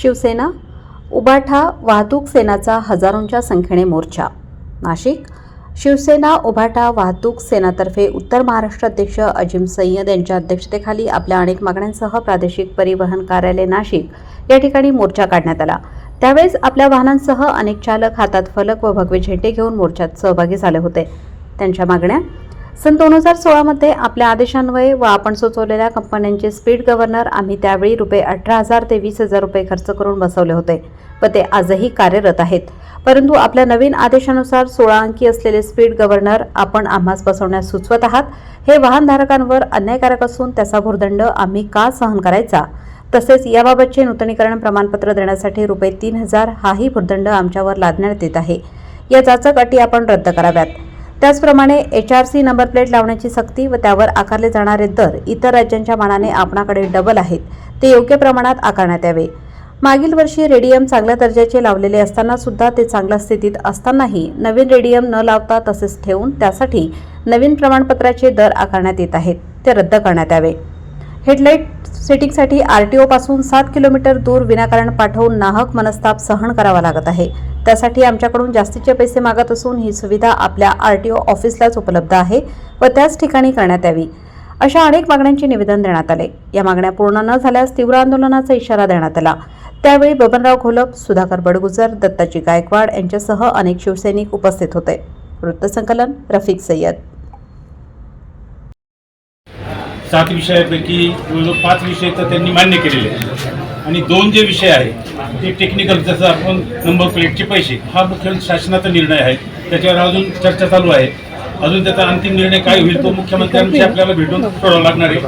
शिवसेना उबाठा वाहतूक सेनाचा हजारोंच्या संख्येने मोर्चा. नाशिक शिवसेना उभाटा वाहतूक सेनातर्फे उत्तर महाराष्ट्र अध्यक्ष अजिम सय्यद यांच्या अध्यक्षतेखाली आपल्या अनेक मागण्यांसह प्रादेशिक परिवहन कार्यालय नाशिक या ठिकाणी मोर्चा काढण्यात आला. त्यावेळेस आपल्या वाहनांसह अनेक चालक हातात फलक व भगवे झेंडे घेऊन मोर्चात सहभागी झाले होते. त्यांच्या मागण्या सन दोन हजार सोळामध्ये आपल्या आदेशान्वये व आपण सुचवलेल्या कंपन्यांचे स्पीड गव्हर्नर आम्ही त्यावेळी रुपये अठरा हजार ते वीस हजार रुपये खर्च करून बसवले होते व ते आजही कार्यरत आहेत. परंतु आपल्या नवीन आदेशानुसार सोळा अंकी असलेले स्पीड गव्हर्नर आपण आम्हास बसवण्यास सुचवत आहात. हे वाहनधारकांवर अन्यायकारक असून त्याचा भूर्दंड आम्ही का सहन करायचा? तसेच याबाबतचे नूतनीकरण प्रमाणपत्र देण्यासाठी रुपये तीन हजार हाही भूर्दंड आमच्यावर लादण्यात येत आहे. या जाचक अटी आपण रद्द कराव्यात. त्याचप्रमाणे H R C number plate लावण्याची सक्ती व त्यावर आकारले जाणारे दर इतर राज्यांच्या मानाने आपणाकडे डबल आहेत. ते योग्य प्रमाणात आकारण्यात यावे. मागील वर्षी रेडियम चांगल्या दर्जाचे लावलेले असताना सुद्धा ते चांगल्या स्थितीत असतानाही नवीन रेडियम न लावता तसेच ठेवून त्यासाठी नवीन प्रमाणपत्राचे दर आकारण्यात येत आहेत. ते रद्द करण्यात यावे. हेडलाईट सेटिंगसाठी आर टी ओपासून सात किलोमीटर दूर विनाकारण पाठवून नाहक मनस्ताप सहन करावा लागत आहे. त्यासाठी आमच्याकडून जास्तीचे पैसे मागत असून ही सुविधा आपल्या आर टी ओ ऑफिसलाच उपलब्ध आहे व त्याच ठिकाणी करण्यात यावी. अशा अनेक मागण्यांचे निवेदन देण्यात आले. या मागण्या पूर्ण न झाल्यास तीव्र आंदोलनाचा इशारा देण्यात आला. त्यावेळी बबनराव घोलप सुधाकर बडगुजर दत्ताजी गायकवाड यांच्यासह अनेक शिवसैनिक उपस्थित होते. वृत्तसंकलन रफिक सय्यद. सात विषयापैकी जवळजवळ पाच विषय तर त्यांनी मान्य केलेले आणि दोन जे विषय आहेत ते टेक्निकल जसं आपण नंबर प्लेटचे पैसे हा मुख्य शासनाचा निर्णय आहे. त्याच्यावर अजून चर्चा चालू आहे. अजून त्याचा अंतिम निर्णय काय होईल तो मुख्यमंत्र्यांशी आपल्याला भेटून सोडावा लागणार आहे.